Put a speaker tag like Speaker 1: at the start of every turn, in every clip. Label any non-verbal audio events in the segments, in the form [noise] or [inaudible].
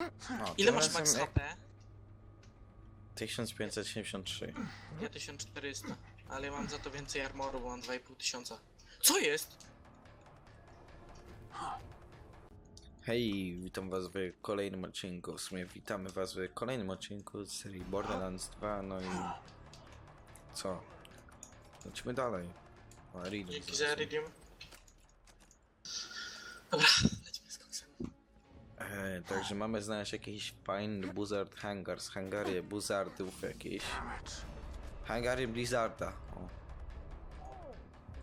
Speaker 1: No,
Speaker 2: Ile
Speaker 1: tym
Speaker 2: masz
Speaker 1: razem
Speaker 2: max
Speaker 1: jak-
Speaker 2: HP?
Speaker 1: 1573.
Speaker 2: Ja 1400, ale ja mam za to więcej armoru, bo mam 2,5 tysiąca. Co jest?
Speaker 1: Hej, witam was w kolejnym odcinku. W sumie witamy was w kolejnym odcinku z serii Borderlands 2. No i co? Lecimy dalej. O, Iridium
Speaker 2: Dzięki
Speaker 1: zaraz.
Speaker 2: za Iridium. Dobra.
Speaker 1: E, także mamy znaleźć jakiś fajny Buzzard Hangars, hangary Buzzardów jakieś. Hangary Blizzarda. O,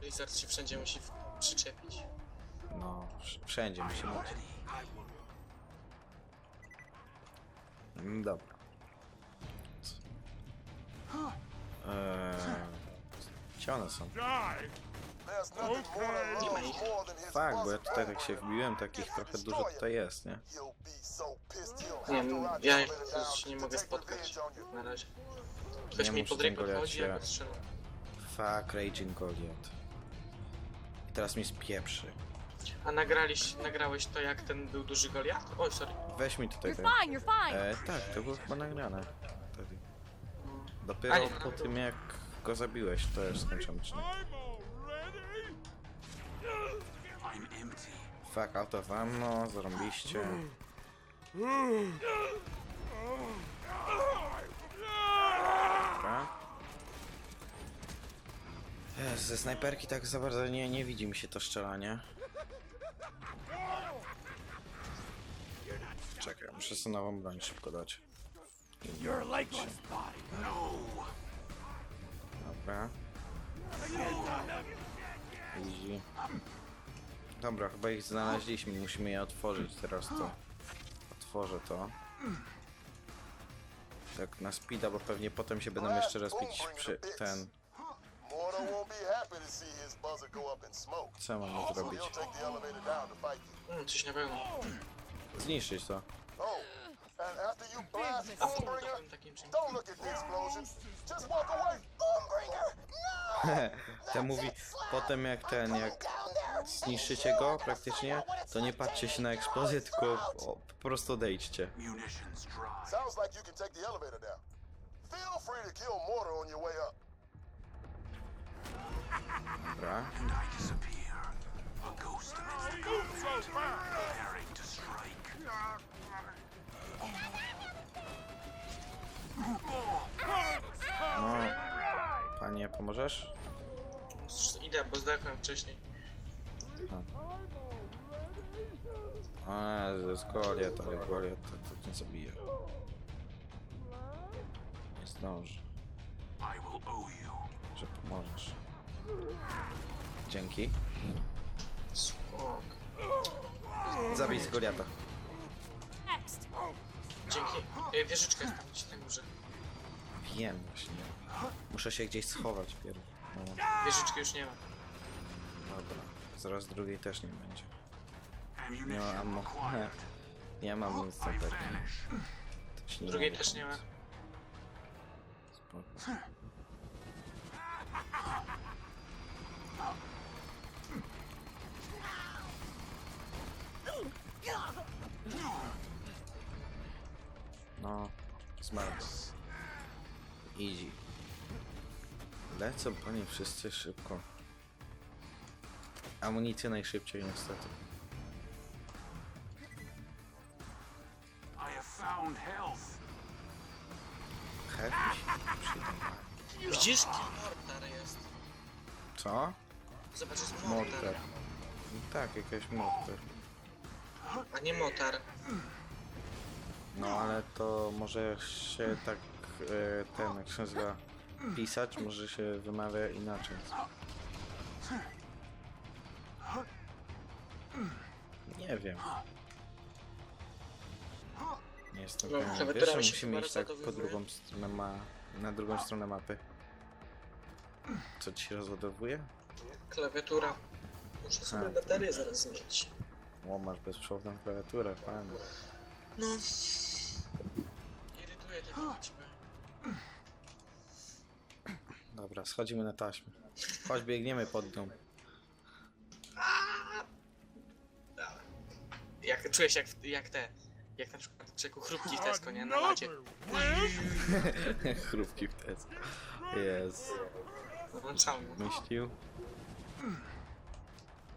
Speaker 2: Blizzard się wszędzie musi w- przyczepić.
Speaker 1: no, wsz- wszędzie musimy być. Mm, Dobra. Eee, gdzie one są? Tak, bo ja tutaj tak się wbiłem, takich trochę dużo tutaj jest, nie?
Speaker 2: Nie wiem, ja się nie mogę spotkać na razie. Ktoś
Speaker 1: Nie
Speaker 2: mi
Speaker 1: muszę
Speaker 2: pod ręką
Speaker 1: tego
Speaker 2: chodzi,
Speaker 1: lecie.
Speaker 2: ja go strzelam.
Speaker 1: Fuck, Raging Goliath. I teraz mi spieprzy.
Speaker 2: A nagraliś, nagrałeś to jak ten był duży Goliat? Oj, sorry.
Speaker 1: Weź mi tutaj
Speaker 3: You're
Speaker 1: ten.
Speaker 3: fine, you're fine.
Speaker 1: E, tak, to było chyba nagrane. Wtedy.
Speaker 2: A
Speaker 1: Dopiero
Speaker 2: nie,
Speaker 1: po
Speaker 2: no,
Speaker 1: tym jak go zabiłeś, to już skończyłem odcinek. Fuck, out of ammo, zarąbiście. Dobra. Ze snajperki tak za bardzo nie, nie widzi mi się to strzelanie. Czekaj, muszę sobie nową broń szybko dać. Dobra. Easy. Dobra, chyba ich znaleźliśmy, musimy je otworzyć teraz to. Otworzę to. Tak na speeda, bo pewnie potem się będą jeszcze respić przy ten.
Speaker 4: Mordo won't be happy to see his buzzer go up in smoke.
Speaker 1: Co ja mam
Speaker 4: So
Speaker 1: zrobić?
Speaker 4: he'll take the elevator down to fight you.
Speaker 2: Mm, coś na pewno.
Speaker 1: Zniszczyć to.
Speaker 4: Oh, and after you blast
Speaker 2: A w
Speaker 4: Thornbringer,
Speaker 2: tym takim czymś.
Speaker 4: don't look at the explosions. Just walk away. Thornbringer, no! [laughs]
Speaker 1: Ten mówi, potem jak ten, jak zniszczycie go praktycznie, to nie patrzcie się na eksplozję, tylko o, po prostu odejdźcie.
Speaker 4: Sounds like you can take the elevator down. Feel free to kill Mortar on your way up.
Speaker 1: Dobra. No, panie, pomożesz?
Speaker 2: Idę, bo zdechłem wcześniej.
Speaker 1: A, to jest Goliat, ale Goliat to, to nie zabije. Nie zdąży, że pomożesz. Dzięki. Zabij z Goliata.
Speaker 3: Next.
Speaker 2: Dzięki. E, Wieżyczka jest tam gdzieś na górze.
Speaker 1: Wiem właśnie. Muszę się gdzieś schować pierw. No,
Speaker 2: Wieżyczki już nie ma.
Speaker 1: dobra. Zaraz drugiej też nie będzie. Nie ma ammo. Nie mam nic na pewno. Też nie
Speaker 2: Drugiej też nie ma.
Speaker 1: Spoko. No, zmarł. Easy. Lecą panie wszyscy szybko. Amunicję najszybciej niestety. Hef mi się przyda.
Speaker 2: Widzisz? Mortar jest.
Speaker 1: Co?
Speaker 2: Zobacz, jest
Speaker 1: Mortar.
Speaker 2: mortar.
Speaker 1: Tak, jakaś mortar.
Speaker 2: A nie motar.
Speaker 1: No ale to może się tak e, ten, jak się nazywa, pisać, może się wymawia inaczej. Nie wiem. Nie jestem
Speaker 2: No,
Speaker 1: pewien. Wiesz, że
Speaker 2: się
Speaker 1: musimy
Speaker 2: chyba
Speaker 1: iść tak po drugą stronę ma... na drugą stronę mapy. Co ci się rozładowuje?
Speaker 2: Klawiatura. Muszę sobie
Speaker 1: A.
Speaker 2: baterię zaraz zmienić.
Speaker 1: O, masz bezprzewodną klawiaturę, fajnie.
Speaker 2: No. Irytuje te liczby.
Speaker 1: Dobra, schodzimy na taśmę. Chodź, biegniemy pod nią.
Speaker 2: Się jak, jak te Jak na przykład czeku chrupki w Tesco, nie? Na lacie. [laughs]
Speaker 1: Chrupki w test. Jest.
Speaker 2: Włączamy.
Speaker 1: Myślił.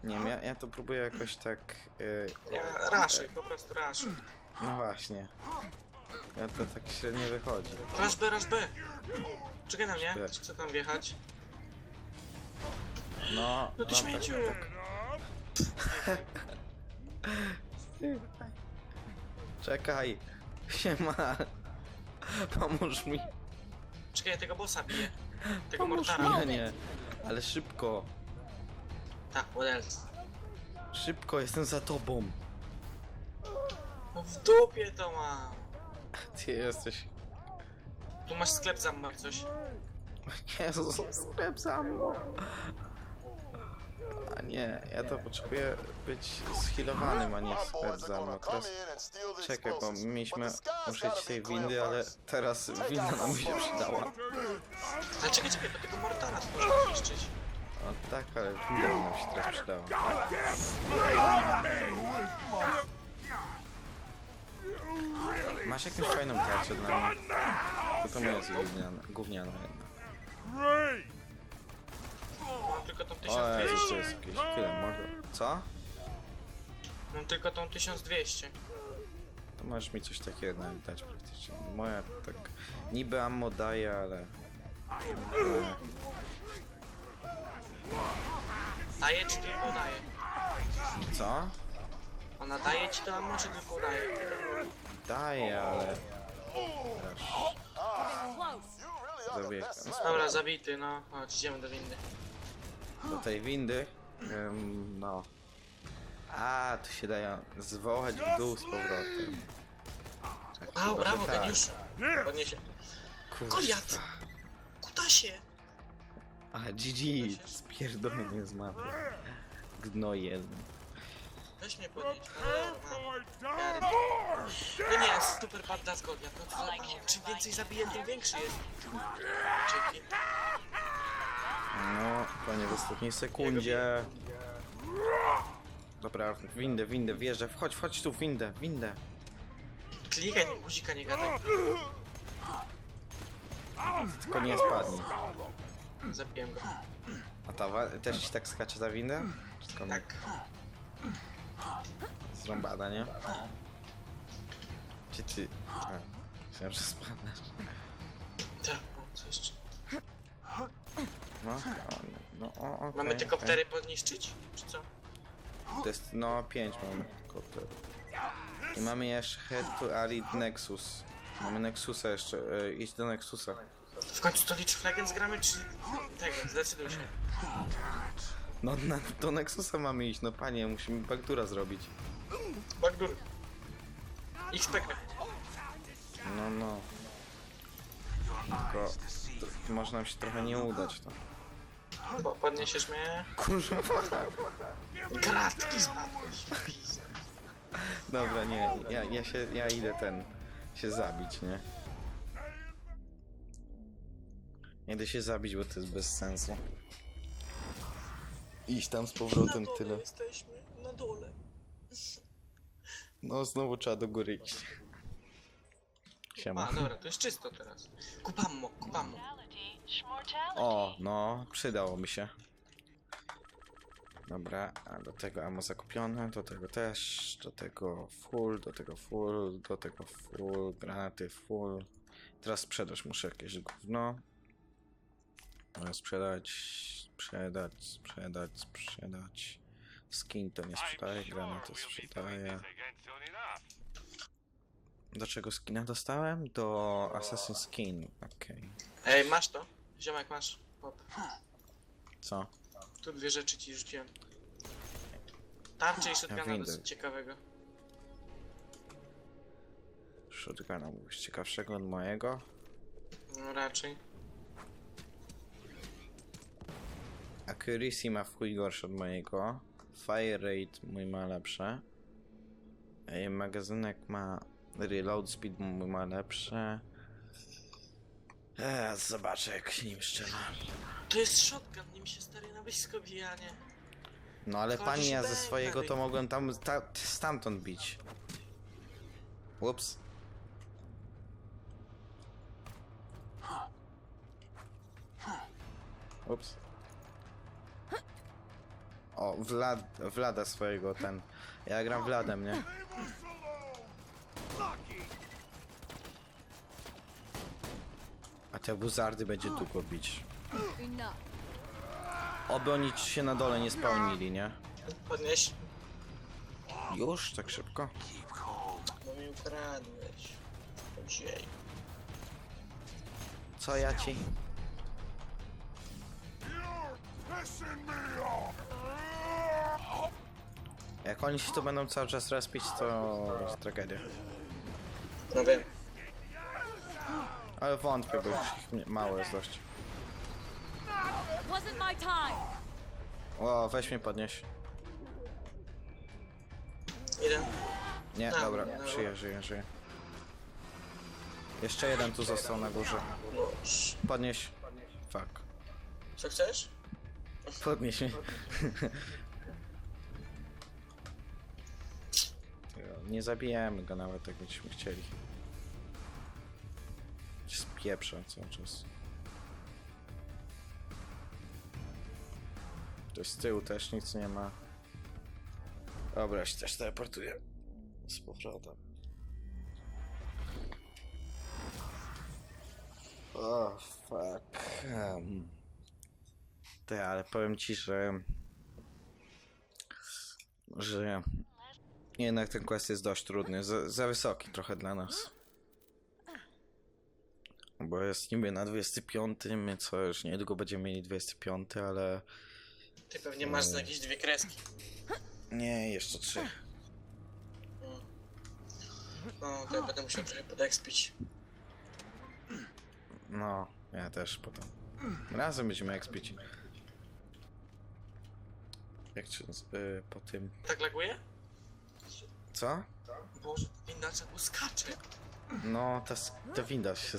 Speaker 1: Nie wiem, ja, ja to próbuję jakoś tak... Yy,
Speaker 2: Ja, raszuj, po prostu raszuj.
Speaker 1: no właśnie. Ja to tak średnio wychodzi.
Speaker 2: Rasz B, rasz B. Czekaj na mnie, chcę tam wjechać?
Speaker 1: No,
Speaker 2: No ty śmieciu! [laughs]
Speaker 1: Czekaj. Siema. Pomóż mi.
Speaker 2: Czekaj, ja tego bossa biję. Tego
Speaker 1: Pomóż
Speaker 2: mortara.
Speaker 1: mi, nie. Ale szybko.
Speaker 2: Tak, what else?
Speaker 1: Szybko, jestem za tobą.
Speaker 2: No w dupie to mam.
Speaker 1: Ty jesteś...
Speaker 2: Tu masz sklep za mną, jak coś.
Speaker 1: Jezus, sklep za mną. Nie, ja to potrzebuję być zhealowanym, a nie
Speaker 4: gonna come
Speaker 1: Teraz czekaj, bo mieliśmy użyć tej windy, ale teraz winda nam się przydała.
Speaker 2: Ale czekaj, czekaj, bo tego mortara to można zniszczyć.
Speaker 1: No tak, ale winda nam się teraz przydała. Masz jakąś fajną tarczę dla mnie? To to moja jest gówniana, gówniana jedna.
Speaker 2: Mam tylko tą
Speaker 1: O,
Speaker 2: 1200.
Speaker 1: jeszcze jest jakieś tyle, może... Co?
Speaker 2: Mam tylko tą 1200.
Speaker 1: To możesz mi coś takiego nawet dać praktycznie. Moja tak niby ammo daje, ale...
Speaker 2: Daje czy tylko daje?
Speaker 1: co?
Speaker 2: Ona daje ci to ammo, czy tylko daje?
Speaker 1: Daje, ale...
Speaker 3: Close.
Speaker 1: No,
Speaker 4: sniper.
Speaker 2: Dobra, zabity, no. Chodź, idziemy do windy.
Speaker 1: Do tej windy... Ym, no... A, tu się daje zwołać w dół z powrotem. Tak,
Speaker 2: A,
Speaker 1: chyba,
Speaker 2: brawo,
Speaker 1: tak.
Speaker 2: geniusz. Podniesie.
Speaker 1: Kurwa.
Speaker 2: Goliat! Kutasie!
Speaker 1: A, GG! Spierdolony z mapy. Gnoje.
Speaker 2: Weź mnie podnieść. No, nie, super badass Goliat. No co za mało. Czym więcej zabiję, tym większy jest. Dzięki.
Speaker 1: No, panie w ostatniej sekundzie. Dobra, windę, windę, wjeżdżę. Wchodź, wchodź tu, windę, windę.
Speaker 2: Klikaj guzika, nie gadaj.
Speaker 1: Tylko nie spadnij.
Speaker 2: Zabiłem go.
Speaker 1: A ta wa- też ci tak skacze za windę? Tylko
Speaker 2: Tak.
Speaker 1: zrąbana, nie? Czy ty... A, myślałem, że spadasz.
Speaker 2: Tak, o, co jeszcze?
Speaker 1: No, no, o, okej,
Speaker 2: Mamy te
Speaker 1: okej.
Speaker 2: koptery podniszczyć? Czy co?
Speaker 1: To jest, no, pięć mamy kopter. I mamy jeszcze Head to Alid Nexus. Mamy Nexusa jeszcze, e, idź do Nexusa.
Speaker 2: W końcu to League of Legends gramy, czy... Tego, zdecyduj się.
Speaker 1: No, na, do Nexusa mamy iść, no panie, musimy backdura zrobić.
Speaker 2: Backdoor. XPK.
Speaker 1: No, no. Tylko to, może nam się trochę nie udać to.
Speaker 2: Bo podniesiesz mnie.
Speaker 1: Kurwa.
Speaker 2: Kratki spadłeś.
Speaker 1: Dobra, nie, ja, ja się, ja idę ten, się zabić, nie? Nie idę się zabić, bo to jest bez sensu. Iść tam z
Speaker 2: Na
Speaker 1: powrotem
Speaker 2: dole
Speaker 1: tyle.
Speaker 2: jesteśmy, na dole.
Speaker 1: No, znowu trzeba do góry iść. Siema.
Speaker 2: A, dobra, to jest czysto teraz. Kupammo, kupammo.
Speaker 1: O, no, przydało mi się. Dobra, a do tego ammo zakupione, do tego też, do tego full, do tego full, do tego full, granaty full. Teraz sprzedać muszę jakieś gówno. Sprzedać, sprzedać, sprzedać, sprzedać. Skin to nie sprzedaje, granaty sprzedaję. Do czego skina dostałem? Do Assassin's Skin, okej.
Speaker 2: Ej, masz to? Ziomek, masz. Hop.
Speaker 1: Co?
Speaker 2: Tu dwie rzeczy ci rzuciłem. Tarczę i shotguna
Speaker 1: windę.
Speaker 2: dosyć ciekawego.
Speaker 1: Shotguna mówisz ciekawszego od mojego?
Speaker 2: No raczej.
Speaker 1: Accuracy ma w chuj od mojego. Fire rate mój ma lepsze. Magazynek ma... Reload speed mój ma lepsze. Eee, zobaczę jak się nim strzela.
Speaker 2: To jest shotgun, nim się stary na blisko bijanie.
Speaker 1: No ale pani, ja ze swojego to mogłem tam ta, stamtąd bić. Ups. Ups. O, Vlad, Vlada swojego ten. Ja gram Vladem, nie? A te buzardy będzie długo bić. Oby oni się na dole nie spełnili, nie?
Speaker 2: Podnieś.
Speaker 1: Już? Tak szybko?
Speaker 2: No mi ukradłeś.
Speaker 1: Co ja ci? Jak oni się tu będą cały czas respić, to jest tragedia.
Speaker 2: No wiem.
Speaker 1: Ale wątpię, bo już ich mało jest dość.
Speaker 3: Wasn't my time.
Speaker 1: O, weź mnie podnieś.
Speaker 2: Jeden.
Speaker 1: Nie,
Speaker 2: No,
Speaker 1: dobra,
Speaker 2: no.
Speaker 1: żyję, żyję, żyję. Jeszcze jeden tu został na górze. Podnieś. Fuck.
Speaker 2: Co chcesz?
Speaker 1: Podnieś mnie. [laughs] Nie zabijemy go nawet, jak byśmy chcieli. Spieprza cały czas. To z tyłu też nic nie ma. Dobra, się też teleportuję. Z powrotem. O, fuck. Um. Ale powiem ci, że... Że... Jednak ten quest jest dość trudny. Za, za wysoki trochę dla nas. Bo jest niby na 25, my co już niedługo będziemy mieli 25, ale...
Speaker 2: Ty pewnie masz za jakieś dwie kreski.
Speaker 1: Nie, jeszcze trzy.
Speaker 2: No, to ja będę musiał trochę podekspić.
Speaker 1: No, ja też potem. Razem będziemy expić. Jak się naz- y, po tym...
Speaker 2: Tak laguje?
Speaker 1: Co?
Speaker 2: Boże, winda czemu skacze?
Speaker 1: No, ta, s- ta winda się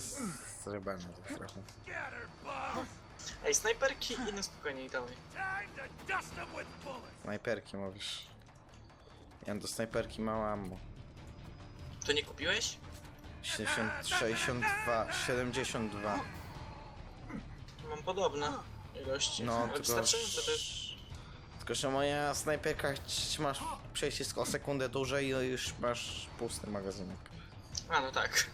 Speaker 1: zrebana trochę.
Speaker 2: Ej, snajperki i no spokojnie, dawaj.
Speaker 1: Snajperki mówisz. Ja do snajperki mało ammo.
Speaker 2: To nie kupiłeś?
Speaker 1: 60, 62, 72.
Speaker 2: Mam podobne ilości.
Speaker 1: No,
Speaker 2: Ale
Speaker 1: tylko,
Speaker 2: wystarczająco to jest...
Speaker 1: tylko że moja snajperka ci- masz przejście o sekundę dłużej i już masz pusty magazynek.
Speaker 2: A, no tak.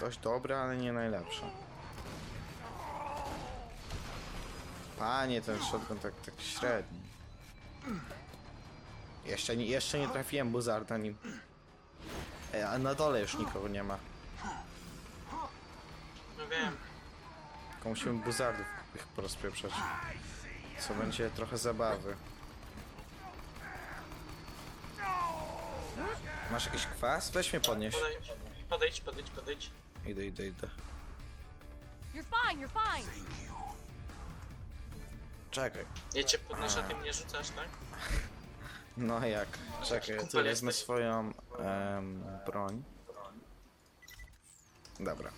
Speaker 1: Dość dobra, ale nie najlepsza. Panie, ten shotgun tak, tak średni. Jeszcze nie, jeszcze nie trafiłem buzarda nim. Ej, a na dole już nikogo nie ma.
Speaker 2: No wiem.
Speaker 1: Tylko musimy buzardów ich porozpieprzać. Co będzie trochę zabawy. Masz jakiś kwas? Weź mnie podnieś.
Speaker 2: Podejdź, podejdź, podejdź.
Speaker 1: Idę, idę, idę.
Speaker 3: You're fine. You're fine.
Speaker 1: Czekaj.
Speaker 2: Ja cię podnoszę, a ty mnie rzucasz, tak? [laughs]
Speaker 1: No jak? Czekaj, ja tu
Speaker 2: Kumpel
Speaker 1: wezmę
Speaker 2: jesteś?
Speaker 1: swoją em, broń. Dobra.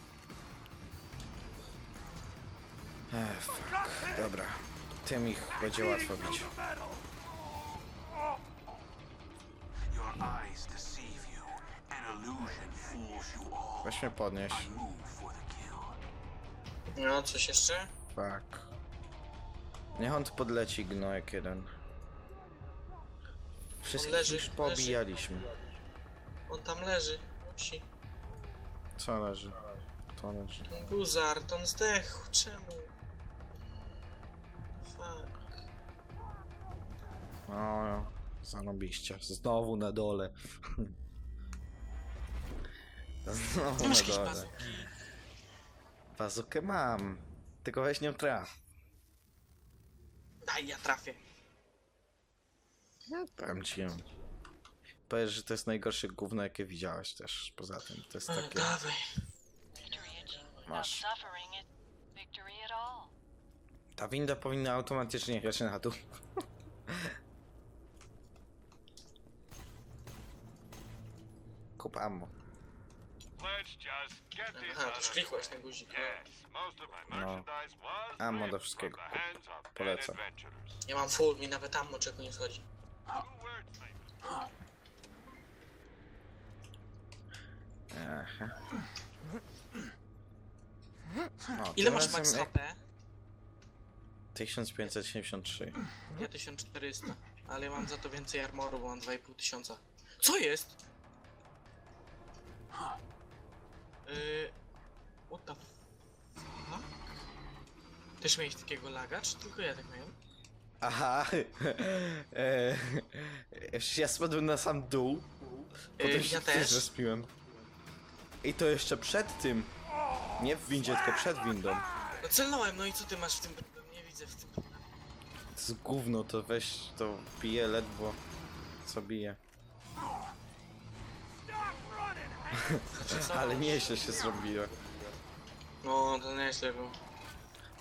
Speaker 1: Ech, fuck. Dobra. Tym ich będzie łatwo bić. Weź mnie podnieś.
Speaker 2: No, coś jeszcze?
Speaker 1: Fuck. Niech on tu podleci gnojek jeden. Wszystkich
Speaker 2: leży,
Speaker 1: już
Speaker 2: leży.
Speaker 1: poobijaliśmy.
Speaker 2: On tam leży. Musi.
Speaker 1: Co leży? To leży.
Speaker 2: Ten Buzard, on zdechł. Czemu?
Speaker 1: O, zarobiście. Znowu na dole. [laughs] Znowu
Speaker 2: masz
Speaker 1: na dole.
Speaker 2: bazuki?
Speaker 1: Bazukę mam. Tylko weź nią traf.
Speaker 2: Daj, ja trafię.
Speaker 1: Powiem ci ją. Powiesz, że to jest najgorsze gówno, jakie widziałeś też. Poza tym, to jest
Speaker 2: E,
Speaker 1: takie...
Speaker 2: Dawaj.
Speaker 5: Victory engine without
Speaker 1: Masz.
Speaker 5: suffering it victory at all.
Speaker 1: Ta winda powinna automatycznie jechać na dół. [laughs] Ammo.
Speaker 6: Let's just get this
Speaker 2: A, to już klikłeś na guzik. no.
Speaker 1: No. Ammo do wszystkiego. Polecam.
Speaker 2: Ja mam full, mi nawet ammo czego nie wchodzi.
Speaker 1: Aha. No,
Speaker 2: Ile
Speaker 1: tym
Speaker 2: masz
Speaker 1: razem
Speaker 2: max
Speaker 1: jak-
Speaker 2: HP?
Speaker 1: 1573.
Speaker 2: Ja 1400, ale mam za to więcej armoru, bo mam 2500 tysiąca. Co jest? Yy, what the fuck? Też miałeś takiego laga, czy tylko ja tak miałem?
Speaker 1: Aha. [laughs] e, ja spadłem na sam dół. Potem
Speaker 2: Yy, ja
Speaker 1: też
Speaker 2: też.
Speaker 1: zespiłem. I to jeszcze przed tym. Nie w windzie, tylko przed windą.
Speaker 2: No celnąłem, no i co ty masz w tym problem? Nie widzę w tym problem.
Speaker 1: To jest gówno, to weź, to bije ledwo. Co bije. Ale nieźle się zrobiło.
Speaker 2: No, to nieźle było.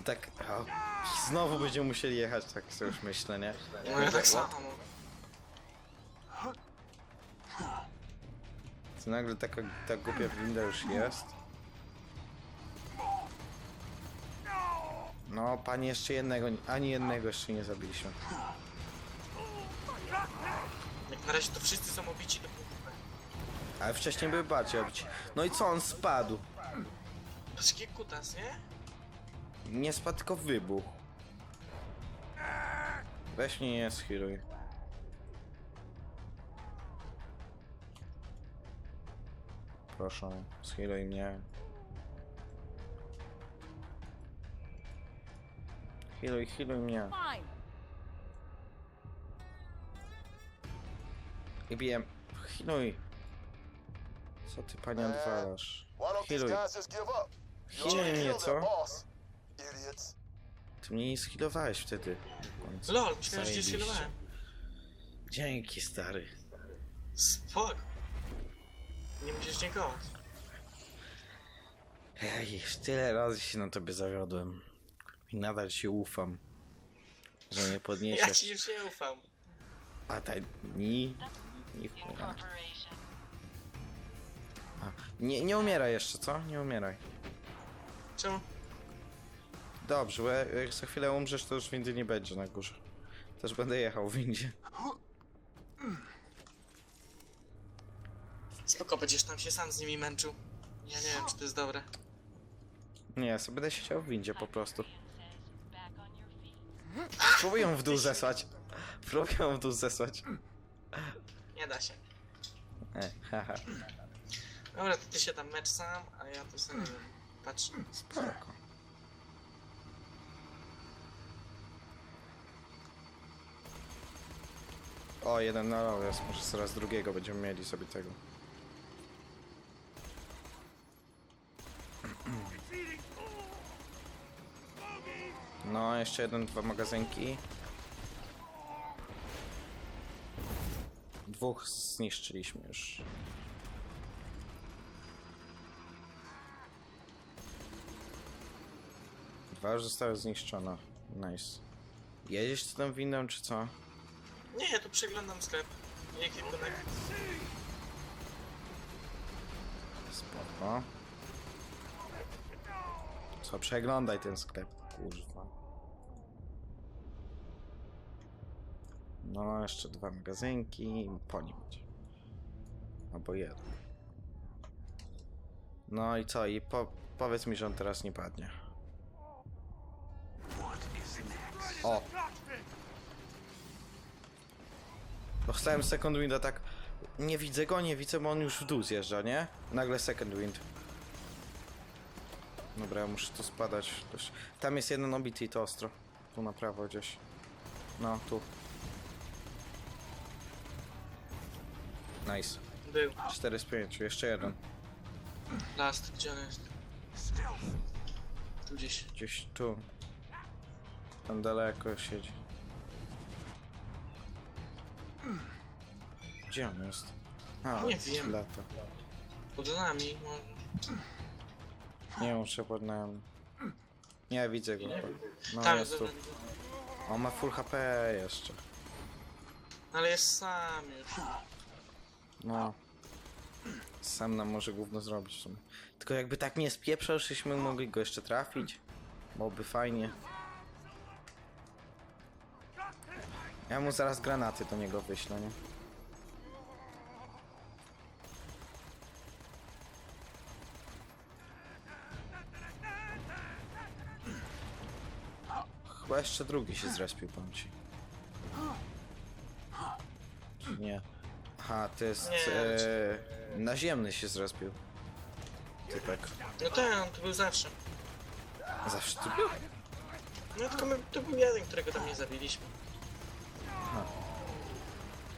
Speaker 1: Tak, o, znowu będziemy musieli jechać, tak sobie już myślę, nie?
Speaker 2: No ja tak samo.
Speaker 1: To nagle taka, ta głupia winda już jest. No, pani jeszcze jednego, ani jednego jeszcze nie zabiliśmy.
Speaker 2: Jak na razie to wszyscy są obici do.
Speaker 1: Ale wcześniej były bardziej obici. No i co, on spadł?
Speaker 2: Patrz jaki kutas, nie?
Speaker 1: Nie spadł, tylko wybuchł. Weź mnie nie schiruj. Proszę, schiruj mnie. Healuj, healuj mnie.
Speaker 3: Fine.
Speaker 1: I bijem. Healuj. Co ty pani odwalasz? Healuj. Healuj mnie, co? Ty mnie nie skillowałeś wtedy. w końcu.
Speaker 2: Lol, myślałem, że cię
Speaker 1: Zajebiście.
Speaker 2: skillowałem.
Speaker 1: Dzięki, stary.
Speaker 2: Spoko. Nie musisz dziękować.
Speaker 1: Ej, już tyle razy się na tobie zawiodłem. I nadal ci ufam. Że nie [laughs]
Speaker 2: Ja
Speaker 1: podniesiesz.
Speaker 2: ci już nie ufam.
Speaker 1: A ta ni. ni chuja. Nie, nie umieraj jeszcze, co? Nie umieraj.
Speaker 2: Czemu?
Speaker 1: Dobrze, bo jak jak za chwilę umrzesz, to już windy nie będzie na górze. Też będę jechał w windzie.
Speaker 2: Spoko, będziesz tam się sam z nimi męczył. Ja nie wiem, czy to jest dobre.
Speaker 1: Nie, ja sobie będę siedział w windzie po prostu.
Speaker 5: Hyperion says back on your feet.
Speaker 1: Próbuję ją w dół zesłać. Próbuję ją w dół zesłać.
Speaker 2: Nie da się.
Speaker 1: E, haha.
Speaker 2: Dobra, to ty się tam mecz sam, a ja tu sobie nie wiem. Patrz.
Speaker 1: Spoko. O, jeden na row jest. Może zaraz drugiego będziemy mieli sobie tego. No, jeszcze jeden, dwa magazynki. Dwóch zniszczyliśmy już. Dwa już zostały zniszczone. Nice. Jedziesz z tą windą, czy co?
Speaker 2: Nie, ja tu przeglądam sklep. Nie kwipunek.
Speaker 1: Spoko. Co, przeglądaj ten sklep, kurwa. No, jeszcze dwa magazynki i po nim będzie. Albo jeden. No i co, i po, powiedz mi, że on teraz nie padnie. O! Dostałem second winda tak... Nie widzę go, nie widzę, bo on już w dół zjeżdża, nie? Nagle second wind. Dobra, ja muszę tu spadać. Tam jest jeden obity i to ostro. Tu na prawo gdzieś. No, tu. Nice.
Speaker 2: Był.
Speaker 1: 4 z 5, jeszcze jeden.
Speaker 2: Last, gdzie on jest? Tu gdzieś.
Speaker 1: Gdzieś tu. Tam daleko siedzi. Gdzie on jest? A,
Speaker 2: Nie wiem.
Speaker 1: lata.
Speaker 2: Pod nami. może.
Speaker 1: Nie, muszę pod nami. Nie, widzę go. No,
Speaker 2: Tam
Speaker 1: jest
Speaker 2: jest
Speaker 1: tu.
Speaker 2: dobra.
Speaker 1: On ma full HP jeszcze.
Speaker 2: Ale jest sam już.
Speaker 1: No. Sam nam może gówno zrobić w sumie. Tylko jakby tak nie spieprzał, żeśmy mogli go jeszcze trafić. Byłoby fajnie. Ja mu zaraz granaty do niego wyślę, nie? Chyba jeszcze drugi się zrespił, powiem ci. Czy Nie. Aha, to jest...
Speaker 2: Nie,
Speaker 1: E, naziemny się zrespił. Typek.
Speaker 2: No tak, on tu był zawsze.
Speaker 1: Zawsze tu był.
Speaker 2: No tylko my, to był jeden, którego tam nie zabiliśmy.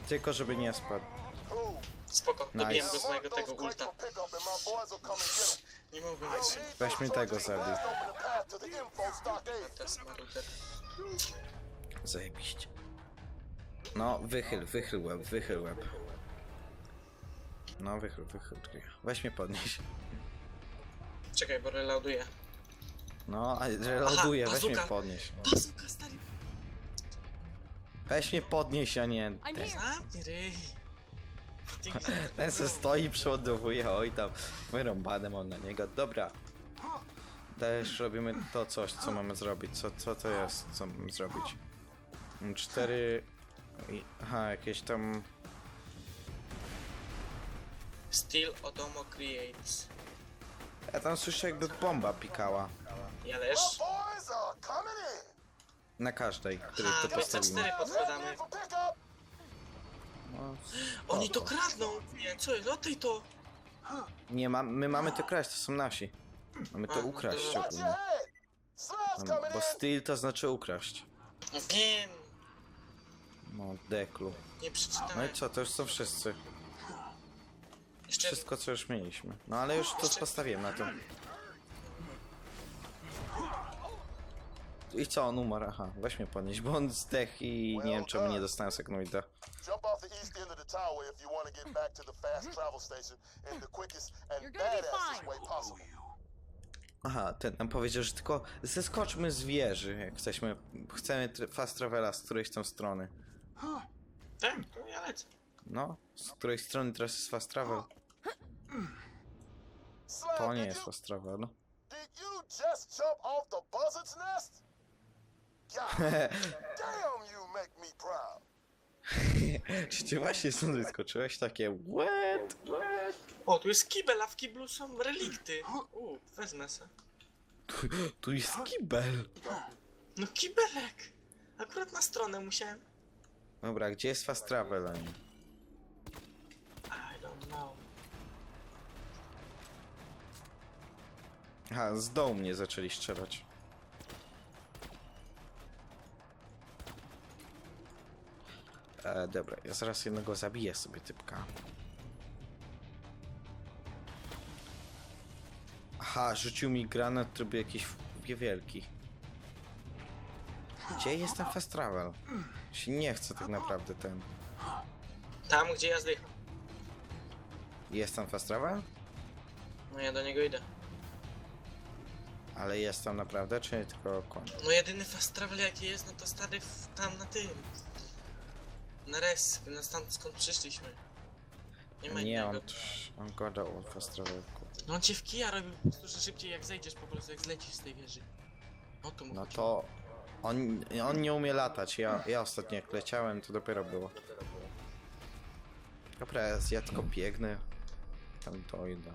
Speaker 1: Tylko żeby nie spadł.
Speaker 2: Spoko,
Speaker 1: Nice.
Speaker 2: dobiłem go z mojego tego ulta. Nie
Speaker 4: those
Speaker 1: tego zabił. Zajebiście. No, wychyl, wychyl łeb, wychyl łeb. No, wychyl, wychyl. Weź mnie podnieś.
Speaker 2: Czekaj, bo reloaduję.
Speaker 1: No, reloaduję, weź mnie podnieś.
Speaker 2: Bazuka, stary.
Speaker 1: Weź mnie podnieś, a nie...
Speaker 3: I'm
Speaker 1: Ten,
Speaker 3: here.
Speaker 2: Zamknij ryj. Ty- [laughs]
Speaker 1: ten se stoi, przeładowuje, oj tam. Wyrąbane mam na niego. Dobra. Też robimy to coś, co mamy zrobić. Co, co to jest, co mamy zrobić? Cztery... i- Aha, jakieś tam...
Speaker 2: Steel Otomo Creates.
Speaker 1: Ja tam słyszę jakby bomba pikała.
Speaker 2: Jależ.
Speaker 4: My
Speaker 1: Na każdej, której
Speaker 2: A,
Speaker 1: to
Speaker 2: to
Speaker 1: postawimy.
Speaker 2: cztery podkładamy.
Speaker 1: No,
Speaker 2: Oni to kradną! Nie, co jest? Oddaj to!
Speaker 1: Nie, ma, my mamy to kraść, to są nasi. Mamy to
Speaker 2: A,
Speaker 1: ukraść ogólnie. No, Bo steal to znaczy ukraść.
Speaker 2: Wiem!
Speaker 1: No, deklu.
Speaker 2: Nie
Speaker 1: No
Speaker 2: przeczytałem.
Speaker 1: i co, to już są wszyscy.
Speaker 2: Jeszcze
Speaker 1: Wszystko, co już mieliśmy. No ale już to postawiłem na tym. I co, on umarł? Aha, weź mnie podnieść, bo on zdech i nie wiem czemu nie dostałem Segnoida.
Speaker 4: Jump off the east end of the tower if you want to get back to the fast travel station in the quickest and badassest way possible.
Speaker 1: Aha, ten nam powiedział, że tylko zeskoczmy z wieży, jak chcemy, chcemy tr- fast travela z którejś tam strony.
Speaker 2: Tak, to ja lecę.
Speaker 1: No, z której strony teraz jest fast travel? To nie
Speaker 4: did
Speaker 1: jest
Speaker 4: you,
Speaker 1: fast travel.
Speaker 4: did you just jump off the buzzard's nest?
Speaker 1: Czy ty właśnie stąd wyskoczyłeś takie what?
Speaker 2: O, tu jest kibel, a w kiblu są relikty. U, wezmę se.
Speaker 1: Tu, tu jest kibel.
Speaker 2: No kibelek! Akurat na stronę musiałem.
Speaker 1: Dobra, gdzie jest fast travel?
Speaker 2: I don't know.
Speaker 1: Aha, z dołu mnie zaczęli strzelać. E, dobra, ja zaraz jednego zabiję sobie typka. Aha, rzucił mi granat, który był jakiś wielki. Gdzie jest ten fast travel? Się nie chce tak naprawdę ten.
Speaker 2: Tam, gdzie ja zdycham.
Speaker 1: Jest tam fast travel?
Speaker 2: No ja do niego idę.
Speaker 1: Ale jest tam naprawdę, czy tylko koń?
Speaker 2: No jedyny fast travel jaki jest, no to stary w, tam na tym. Na res, na stan skąd przyszliśmy. Nie ma
Speaker 1: Nie,
Speaker 2: innego.
Speaker 1: on, on gadał o.
Speaker 2: No on cię w kija robił po prostu, że szybciej jak zejdziesz po prostu, jak zlecisz z tej wieży. O to mu
Speaker 1: No
Speaker 2: chodzi.
Speaker 1: to on, on nie umie latać. Ja, ja ostatnio jak leciałem, to dopiero było. Dobra, ja tylko biegnę. Tam dojdę.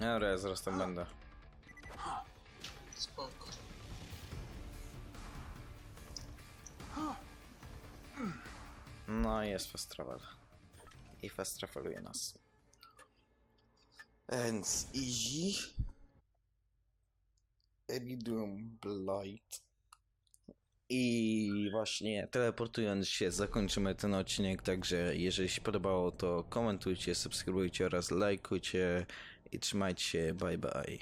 Speaker 1: Dobra, ja zaraz tam będę.
Speaker 2: Spoko.
Speaker 1: No jest fast travel. I fast traveluje nas. Więc easy. Iridium Blight. I właśnie teleportując się zakończymy ten odcinek, także jeżeli się podobało to komentujcie, subskrybujcie oraz lajkujcie i trzymajcie się, bye bye.